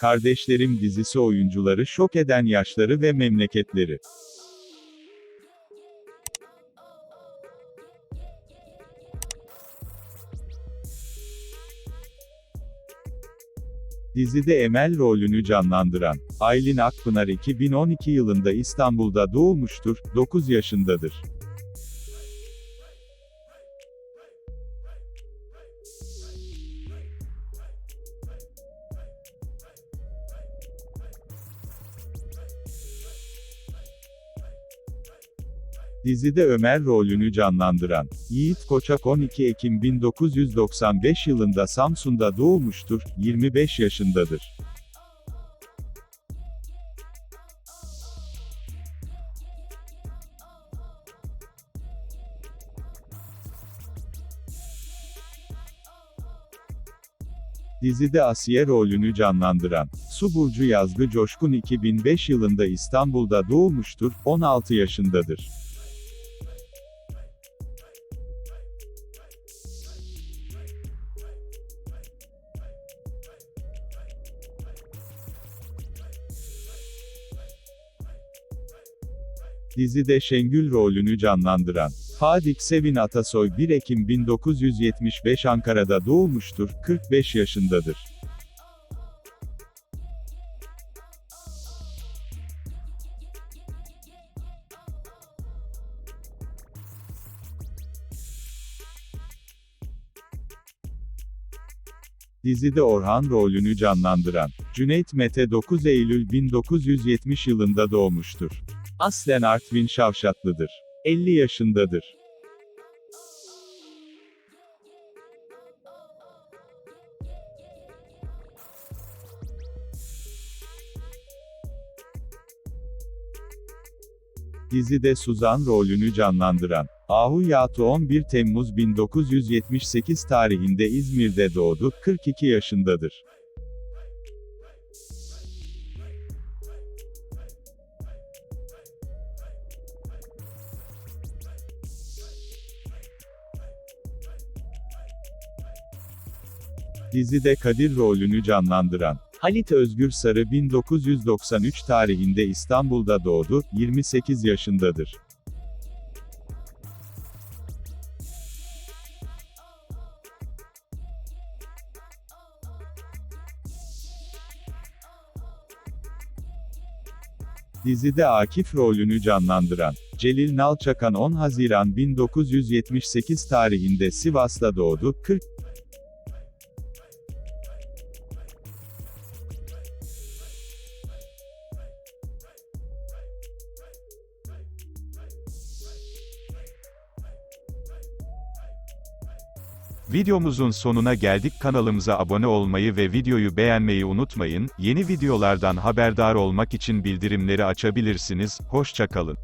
Kardeşlerim dizisi oyuncuları şok eden yaşları ve memleketleri. Dizide Emel rolünü canlandıran Aylin Akpınar 2012 yılında İstanbul'da doğmuştur, 9 yaşındadır. Dizide Ömer rolünü canlandıran Yiğit Koçak 12 Ekim 1995 yılında Samsun'da doğmuştur, 25 yaşındadır. Dizide Asiye rolünü canlandıran Su Burcu Yazgı Coşkun 2005 yılında İstanbul'da doğmuştur, 16 yaşındadır. Dizide Şengül rolünü canlandıran Fadik Sevin Atasoy 1 Ekim 1975 Ankara'da doğmuştur, 45 yaşındadır. Dizide Orhan rolünü canlandıran Cüneyt Mete 9 Eylül 1970 yılında doğmuştur. Aslen Artvin Şavşatlıdır. 50 yaşındadır. Dizide Suzan rolünü canlandıran Ahu Yatu 11 Temmuz 1978 tarihinde İzmir'de doğdu, 42 yaşındadır. Dizide Kadir rolünü canlandıran Halit Özgür Sarı 1993 tarihinde İstanbul'da doğdu, 28 yaşındadır. Dizide Akif rolünü canlandıran Celil Nalçakan 10 Haziran 1978 tarihinde Sivas'ta doğdu, 40 Videomuzun sonuna geldik. Kanalımıza abone olmayı ve videoyu beğenmeyi unutmayın, yeni videolardan haberdar olmak için bildirimleri açabilirsiniz, hoşçakalın.